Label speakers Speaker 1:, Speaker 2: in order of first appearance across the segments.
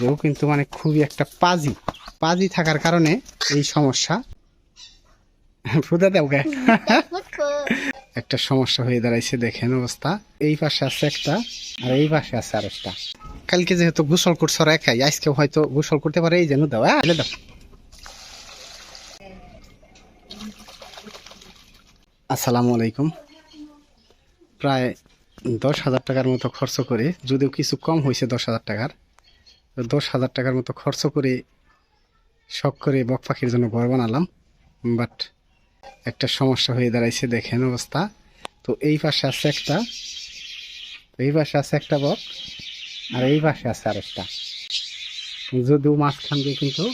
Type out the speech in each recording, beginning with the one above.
Speaker 1: গরু কিন্তু মানে খুবই একটা পাজি পাজি থাকার কারণে এই সমস্যা। ফুদা দেও একটা সমস্যা হয়ে দাঁড়াইছে, দেখেন অবস্থা। এই পাশে আছে একটা, আর এই পাশে আছে আর একটা কালকে যেহেতু গোসল করছ একাই আজকে হয়তো গোসল করতে পারে, এই যেন দাও হ্যাঁ? দাও। আসসালামু আলাইকুম। প্রায় দশ হাজার টাকার মতো খরচ করে, যদিও কিছু কম হয়েছে দশ হাজার টাকার দশ হাজার টাকার মতো খরচ করে শখ করে বক পাখির জন্য ঘর বানালাম। বাট একটা সমস্যা হয়ে দাঁড়াইছে, দেখেন অবস্থা। তো এই পাশে আছে একটা এই পাশে আছে একটা বক, আর এই পাশে আছে আরেকটা। যদিও মাঝখান দিয়ে কিন্তু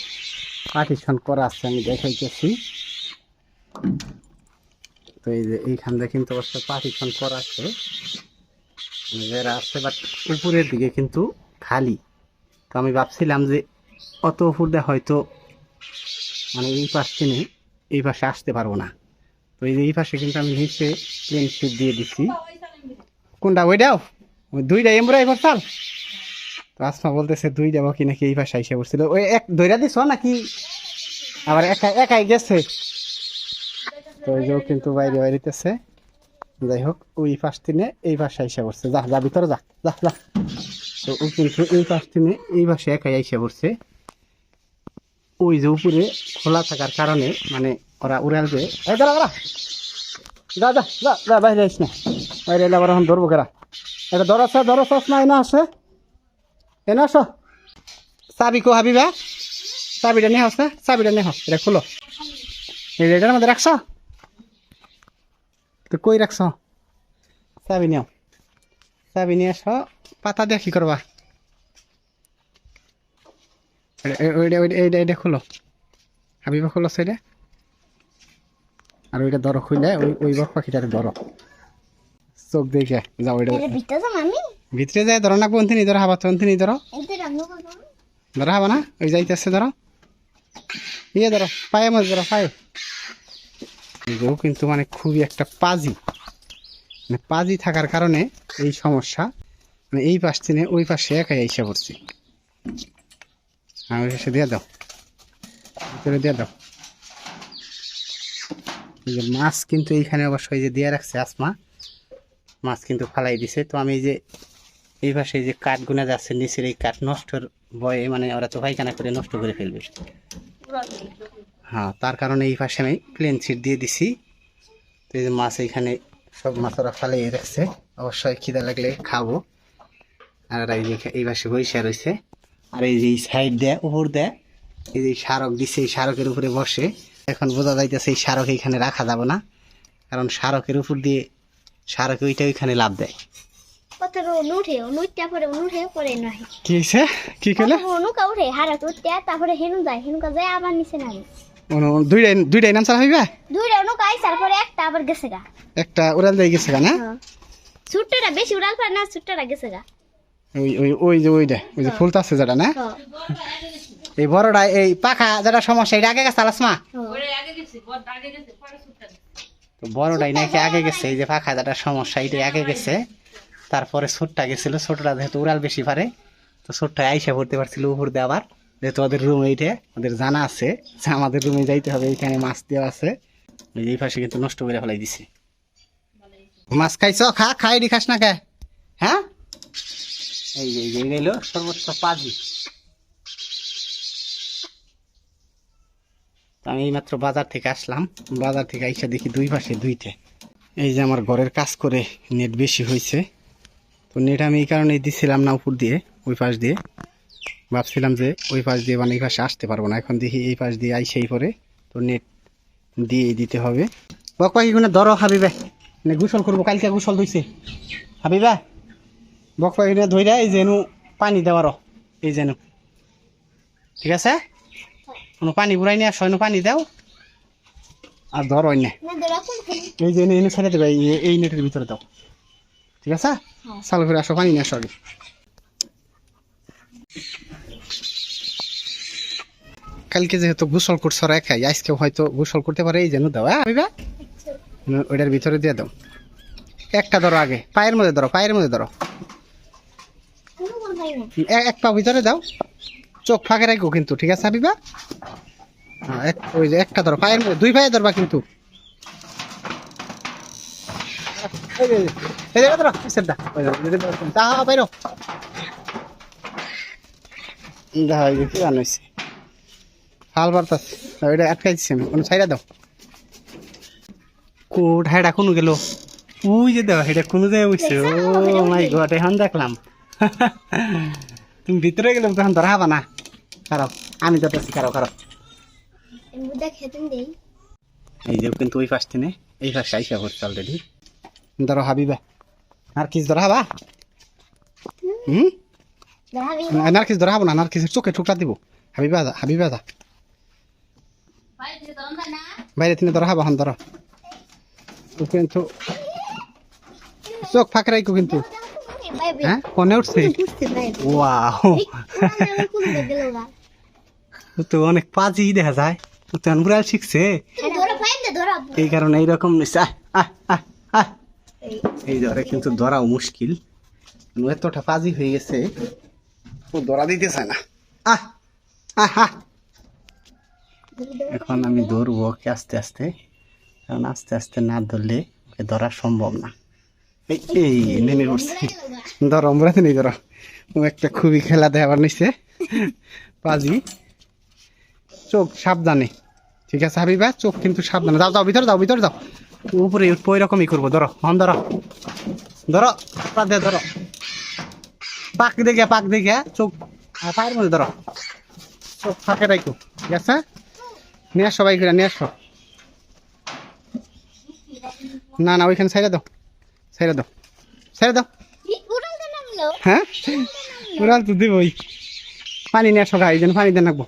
Speaker 1: পার্টিশন করা আছে, আমি দেখাইতেছি। তো এই যে এইখান দিয়ে কিন্তু অবশ্য পার্টিশন করা আছে। যারা আছে, বাট উপরের দিকে কিন্তু খালি। তো আমি ভাবছিলাম যে অত উপর হয়তো মানে এই পাশ কিনে এই পাশে আসতে পারব না। তো এই যে এই পাশে কিন্তু আমি নিচে প্লেন শিট দিয়ে দিচ্ছি কোনটা ওইটাও ওই দুইটা এমব্রয় এবার চাল তো আসমা বলতেছে, দুই যাব কি নাকি এই পাশে এসে পড়ছিল। ওই এক দইরা দিছ নাকি? আবার একা, একাই গেছে। তো ওই যে কিন্তু বাইরে বাইরেতেছে যাই হোক, ওই পাশ দিনে এই পাশে আইসা পড়ছে। যা যা, ভিতরে যা যা যা। তো ও কিন্তু এই পাশ দিনে এই পাশে একাই আইসা পড়ছে। ওই যে উপরে খোলা থাকার কারণে মানে ওরা যে এই দাঁড়া দাঁড়া। যা যা যা যা, বাইরে আইস না। বাইরে এলে আবার এখন ধরবো কেরা? এটা ধর আছে ধর আছে না এনে আছে এনে আসো। চাবি কো হাবিবা চাবিটা নিয়ে আসছে চাবিটা নিয়ে হস এটা খুলো। এটার মধ্যে রাখছ? তো কই রাখছ? চাবি নিও। চাবি নিয়ে আস পাতা দিয়ে কি করবা? এইটা এইটা খুলো। হাবিবা খুলো সেটা আর ওইটা ধরো খুলে ওই ওই বক পাখিটারে ধরো। চোখ দেখে যাও ওইটা। ভিতরে যায় ধরো না কোনথিনি ধরো হাবা তোনথিনি ধরো।
Speaker 2: এতে
Speaker 1: ধরো হাবা না ওই যাইতেছে ধরো। ইয়ে ধরো পায়ে মধ্যে ধরো পায়ে। কিন্তু মানে খুবই একটা পাজি। মানে পাজি থাকার কারণে এই সমস্যা মানে এই পাশ থেকে ওই পাশে একাই এসে পড়ছি। ওই পাশে দিয়ে দাও। ভিতরে দিয়ে দাও। এই যে মাছ কিন্তু এইখানে অবশ্যই যে দিয়ে রাখছে আসমা, মাছ কিন্তু ফালাই দিছে। তো আমি যে এই পাশে যে কাঠ কাঠগুনা যাচ্ছে নিচের এই কাঠ নষ্টর বয়ে মানে ওরা তো পায়খানা করে নষ্ট করে ফেলবে। হ্যাঁ তার কারণে এই পাশে আমি প্লেন সিট দিয়ে দিছি। তো এই যে মাছ এইখানে সব মাছ ওরা ফালিয়ে রাখছে। অবশ্যই খিদা লাগলে খাব। আর এই যে এই পাশে বইসা রয়েছে আর এই যে সাইড দেয় উপর দেয় এই যে সারক দিছে এই সারকের উপরে বসে। এখন বোঝা যাইতেছে এই সারক এইখানে রাখা যাবে না। কারণ সারকের উপর দিয়ে সারক ওইটা ওইখানে লাভ দেয়। কি হয়েছে কি করলে
Speaker 2: উঠে হারা উঠতে তারপরে হেনু যায় হেনুকা যায় আবার নিচে নামে।
Speaker 1: দুইটাই দুইটাই নাম চালা হইবা?
Speaker 2: দুইটা অনুকা আইস তারপরে একটা আবার গেছে গা।
Speaker 1: একটা উড়াল দিয়ে গেছে না?
Speaker 2: ছুটটা বেশি উড়াল পারে না ছুটটা গেছে গা।
Speaker 1: ওই ওই ওই যে ওইটা ওই যে ফুলটা আছে যেটা না?
Speaker 2: হ্যাঁ,
Speaker 1: এই বড়টা এই পাখা যেটা সমস্যা এটা আগে গেছে আলাসমা তো বড়টাই নাকি আগে গেছে এই যে পাখা যেটা সমস্যা এটা আগে গেছে। তারপরে ছোটটা গেছিল ছোটটা যেহেতু উড়াল বেশি পারে তো ছোটটা আইসা পড়তে পারছিল উপর দিয়ে আবার। যেহেতু ওদের রুম এইটা ওদের জানা আছে যে আমাদের রুমে যাইতে হবে এইখানে মাছ দেওয়া আছে। এই পাশে কিন্তু নষ্ট করে ফেলাই দিছে। মাছ খাইছ? খা, খাই দি খাস না কে হ্যাঁ? এই যে, এই গেল সর্বোচ্চ পাজি। আমি এইমাত্র বাজার থেকে আসলাম। বাজার থেকে আইসা দেখি দুই পাশে দুইটা। এই যে আমার ঘরের কাজ করে নেট বেশি হয়েছে তো নেট আমি এই কারণে দিছিলাম না উপর দিয়ে, ওই পাশ দিয়ে। ভাবছিলাম যে ওই পাশ দিয়ে মানে এই পাশে আসতে পারব না। এখন দেখি এই পাশ দিয়ে আইসেই পরে। তো নেট দিয়ে দিতে হবে। বক পাখিগুলো ধরো হাবিবে। মানে গোসল করব কালকে গোসল ধুইছে। হাবিবা বক পাখিগুলো ধইরা এই যেন পানি দেওয়ারও এই যেন। ঠিক আছে? কোনো পানি বুড়াই নিয়ে আসো পানি দাও। আর ধরো
Speaker 2: না
Speaker 1: এই যে এনে ছেড়ে দেবে এই এই নেটের ভিতরে দাও। ঠিক আছে? চালু করে আসো পানি নিয়ে আসো আগে। কালকে যেহেতু গোসল করছ একাই আজকে হয়তো গোসল করতে পারে এই যেন দাও হ্যাঁ ভাইবা ওইটার ভিতরে দিয়ে দাও। একটা ধরো আগে পায়ের মধ্যে ধরো পায়ের মধ্যে ধরো। এক পা ভিতরে দাও। চোখ ফাঁকে রাখো কিন্তু ঠিক আছে হাবিবা? হ্যাঁ, এক- ওই যে একটা ধরো পায়ের মধ্যে দুই পায়ে ধরবা কিন্তু। এই ধরো, বাইরো। দেখা এই যে কি বানাইছে? ফাল বার্তাছে ওইটা আটকাই দিচ্ছি আমি কোনো ছাইরা দাও। কোট হেডা কোনো গেল? উই যে হেডা কোনো জায়গায় উঠছে ও মাই গড এখন দেখলাম। তুমি ভিতরে গেলে তখন ধরা হবা না। খারাপ আমি তো খারাপ খারাপ
Speaker 2: বুদা খেতেন দেই
Speaker 1: এই যে কিন্তু ওই পাশ থেকে এই পাশে আইসা করছে অলরেডি ধরো হাবিবা। নার্কিস ধরা হবা? হুম?
Speaker 2: দেখাবি
Speaker 1: নার্কিস ধরা হব না নার্কিসের চোখে ঠুকরা দিব। হাবিবা দা হাবিবা দা বাইরে থেকে ধরা হবা হন ধরো। কিন্তু চোখ ফাঁক রাখো কিন্তু। হ্যাঁ কোনে উঠছে। ওয়াও তো অনেক পাজি দেখা যায়। তো আনবুড়াল শিখছে। এই কারণে এইরকম আহ এই ধরে কিন্তু ধরাও মুশকিল। এতটা পাজি হয়ে গেছে। ও ধরা দিতে চায় না আহ আহ। এখন আমি ধরবো ওকে আস্তে আস্তে। কারণ আস্তে আস্তে না ধরলে ওকে ধরা সম্ভব না। এই নেমে পড়ছে ধরো, আমরা নেই ধরো। ও একটা খুবই খেলা দেওয়ার নিচ্ছে পাজি। চোখ সাবধানে। ঠিক আছে, হাবিবা? চোখ কিন্তু সাবধানে। যাও যাও, ভিতরে যাও ভিতরে যাও। উপরে উঠবো এরকমই করব। ধরো, হন, ধরো। ধরো দিয়ে ধরো। পাক দেখে পাক দেখে। চোখ আর পায়ের মধ্যে ধরো। চোখ ফাঁকে রাখো, ঠিক আছে? নিয়ে আসো বাইক নিয়ে আসো। না না, ওইখানে সাইডে দাও সাইডে দাও সাইডে দাও। হ্যাঁ? উড়াল তো দিবই। পানি নিয়ে আসো গাই যেন পানি দেন রাখব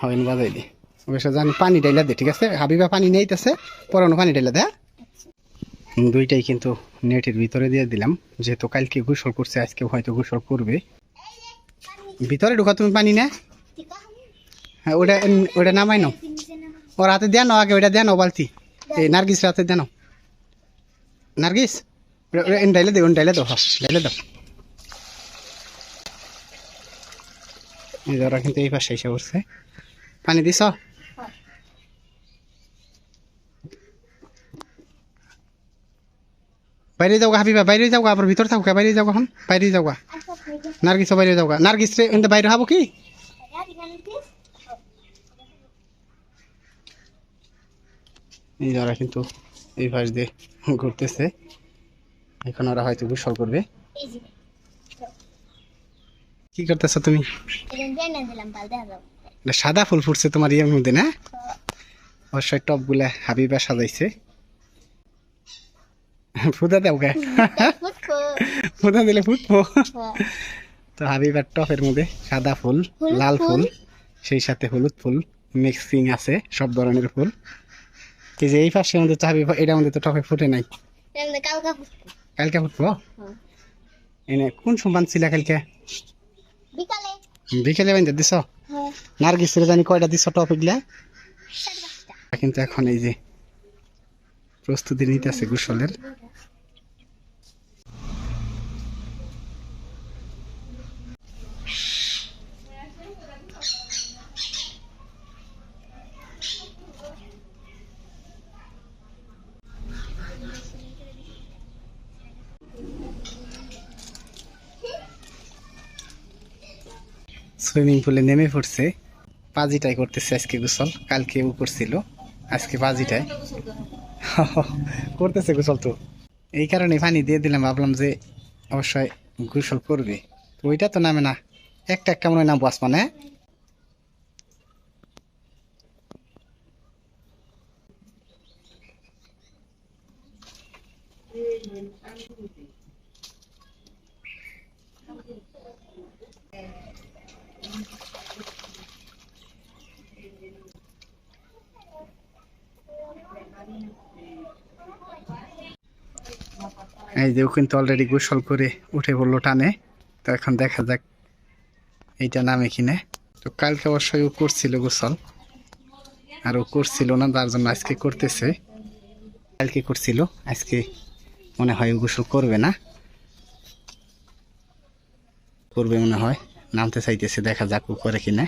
Speaker 1: হয় বাজাই দি। অবশ্য জানি পানি ডাইলা দে, ঠিক আছে? হাবিবা পানি নেইতেছে, পরানো পানি ডাইলা দে হ্যাঁ? দুইটাই কিন্তু নেটের ভিতরে দিয়ে দিলাম। যেহেতু কালকে গোসল করছে আজকে হয়তো গোসল করবে। ভিতরে ঢুকা তুমি পানি না। হ্যাঁ ওটা ওটা নামাই নাও। ওর হাতে দেন আগে ওটা দেন বালতি। এই নার্গিস হাতে দেন নার্গিস? ডাইলে দে ডাইলে দাও হ্যাঁ ডাইলে দাও। এই ওরা কিন্তু এই পাশে এসে পড়ছে। পানি দিছ? বাইরে যাও হাবিবা, বাইরে যাও আবার ভিতরে থাকো বাইরে যাও এখন, বাইরে যাও নার্গিস বাইরে যাও নার্গিস রে বাইরে হব কি? ওরা কিন্তু এই পাশ দিয়ে ঘুরতেছে এখন ওরা হয়তো গোসল করবে। কি করতেছ তুমি? সাদা ফুল ফুটছে তোমার ইয়ের মধ্যে না? অবশ্যই টপগুলা হাবিবা সাজাইছে। ফুদা দাও গে ফুদা দিলে ফুটবো। তো হাবিবার টপের মধ্যে সাদা ফুল লাল ফুল। সেই সাথে হলুদ ফুল মিক্সিং আছে সব ধরনের ফুল। এই যে এই পাশে আমাদের চাবি এটা আমাদের তো টপে ফুটে নাই।
Speaker 2: কালকে
Speaker 1: ফুটবো। এনে কোন সমান ছিল কালকে?
Speaker 2: বিকেলে।
Speaker 1: বাইন্দা দিছ?
Speaker 2: হ্যাঁ।
Speaker 1: নার্গিসের জানি কয়টা দিছ টপ এগুলা কিন্তু এখন এই যে প্রস্তুতি নিতে আছে গোসলের। সুইমিং পুলে নেমে পড়ছে। পাজিটাই করতেছে আজকে গোসল, কালকে ও করছিল আজকে পাজিটাই করতেছে গোসল তো। এই কারণে পানি দিয়ে দিলাম, ভাবলাম যে অবশ্যই গোসল করবে। ওইটা তো নামে না। একটা একটা মনে হয় নামবো আসমানে এই যে ও কিন্তু অলরেডি গোসল করে উঠে পড়ল টানে। তো এখন দেখা যাক এইটা নামে কিনে। তো কালকে অবশ্যই ও করছিল গোসল। আর ও করছিল না, তার জন্য আজকে করতেছে। কালকে করছিল, আজকে মনে হয় ও গোসল করবে না। করবে মনে হয়, নামতে চাইতেছে, দেখা যাক ও করে কিনা।